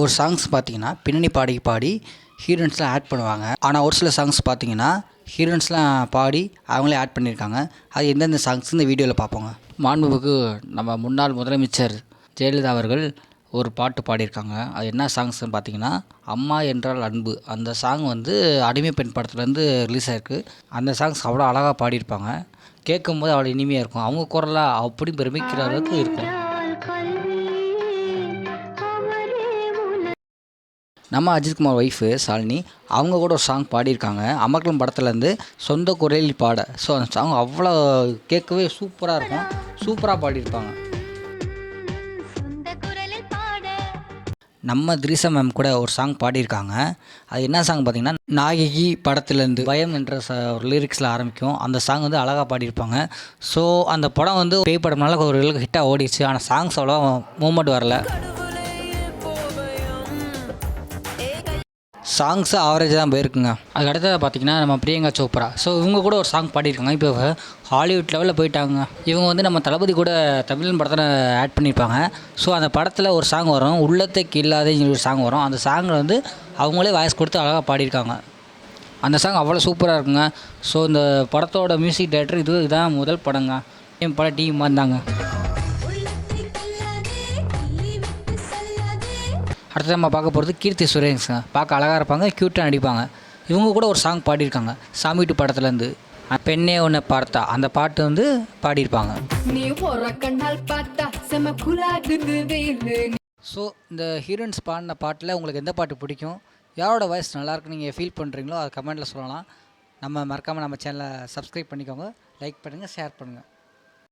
ஒரு சாங்ஸ் பார்த்தீங்கன்னா பின்னணி பாடி பாடி ஹீரோயின்ஸ்லாம் ஆட் பண்ணுவாங்க. ஆனால் ஒரு சில சாங்ஸ் பார்த்தீங்கன்னா ஹீரோயின்ஸ்லாம் பாடி அவங்களே ஆட் பண்ணியிருக்காங்க. அது எந்தெந்த சாங்ஸ் இந்த வீடியோவில் பார்ப்போங்க. மாண்புமிகு நம்ம முன்னாள் முதலமைச்சர் ஜெயலலிதா அவர்கள் ஒரு பாட்டு பாடியிருக்காங்க. அது என்ன சாங்ஸ்னு பார்த்தீங்கன்னா அம்மா என்றால் அன்பு. அந்த சாங் வந்து அடிமை பெண் படத்துலேருந்து ரிலீஸ் ஆயிருக்கு. அந்த சாங்ஸ் அவ்வளோ அழகாக பாடியிருப்பாங்க. கேட்கும்போது அவ்வளோ இனிமையாக இருக்கும். அவங்க குரலாக அப்படி பிரமிக்கிற அளவுக்கு இருக்கும். நம்ம அஜித்குமார் ஒய்ஃபு சாலினி அவங்க கூட ஒரு சாங் பாடியிருக்காங்க. அமர்கலம் படத்துலேருந்து சொந்த குரலில் பாட. ஸோ அந்த சாங் அவ்வளோ கேட்கவே சூப்பராக இருக்கும். சூப்பராக பாடியிருப்பாங்க. நம்ம திரிசா மேம் கூட ஒரு சாங் பாடியிருக்காங்க. அது என்ன சாங் பார்த்தீங்கன்னா நாயகி படத்துலேருந்து பயம் என்ற ஒரு லிரிக்ஸில் ஆரம்பிக்கும். அந்த சாங் வந்து அழகாக பாடியிருப்பாங்க. ஸோ அந்த படம் வந்து பேய் படம்னால ஒரு ஹிட்டாக ஓடிச்சு ஆனால் சாங்ஸ் அவ்வளோ மூமெண்ட் வரல. சாங்ஸ் ஆவரேஜ் தான் போயிருக்குங்க. அதுக்கு அடுத்தது பார்த்தீங்கன்னா நம்ம பிரியங்கா சோப்ரா. ஸோ இவங்க கூட ஒரு சாங் பாடியிருக்காங்க. இப்போ ஹாலிவுட் லெவலில் போயிட்டாங்க. இவங்க வந்து நம்ம தளபதி கூட தமிழன் படத்தில் ஆட் பண்ணியிருப்பாங்க. ஸோ அந்த படத்தில் ஒரு சாங் வரும். உள்ளத்தை கில்லாதே ஒரு சாங் வரும். அந்த சாங்கில் வந்து அவங்களே வாய்ஸ் கொடுத்து அழகாக பாடியிருக்காங்க. அந்த சாங் அவ்வளோ சூப்பராக இருக்குங்க. ஸோ இந்த படத்தோட மியூசிக் டைரக்டர் இது இதுதான் முதல் படங்க. என் பட டீம் அடுத்து நம்ம பார்க்க போகிறது கீர்த்தி சுரேஷ்ங்க பார்க்க அழகாக இருப்பாங்க க்யூட்டாக நடிப்பாங்க. இவங்க கூட ஒரு சாங் பாடியிருக்காங்க. சாமி டு படத்துலேருந்து பெண்ணே ஒன்று பார்த்தா. அந்த பாட்டு வந்து பாடியிருப்பாங்க. ஸோ இந்த ஹீரோயின்ஸ் பாடின பாட்டில் உங்களுக்கு எந்த பாட்டு பிடிக்கும்? யாரோட வாய்ஸ் நல்லாயிருக்கு நீங்கள் ஃபீல் பண்ணுறீங்களோ அதை கமெண்ட்டில் சொல்லலாம். நம்ம மறக்காமல் நம்ம சேனலை சப்ஸ்கிரைப் பண்ணிக்கோங்க. லைக் பண்ணுங்கள் ஷேர் பண்ணுங்கள்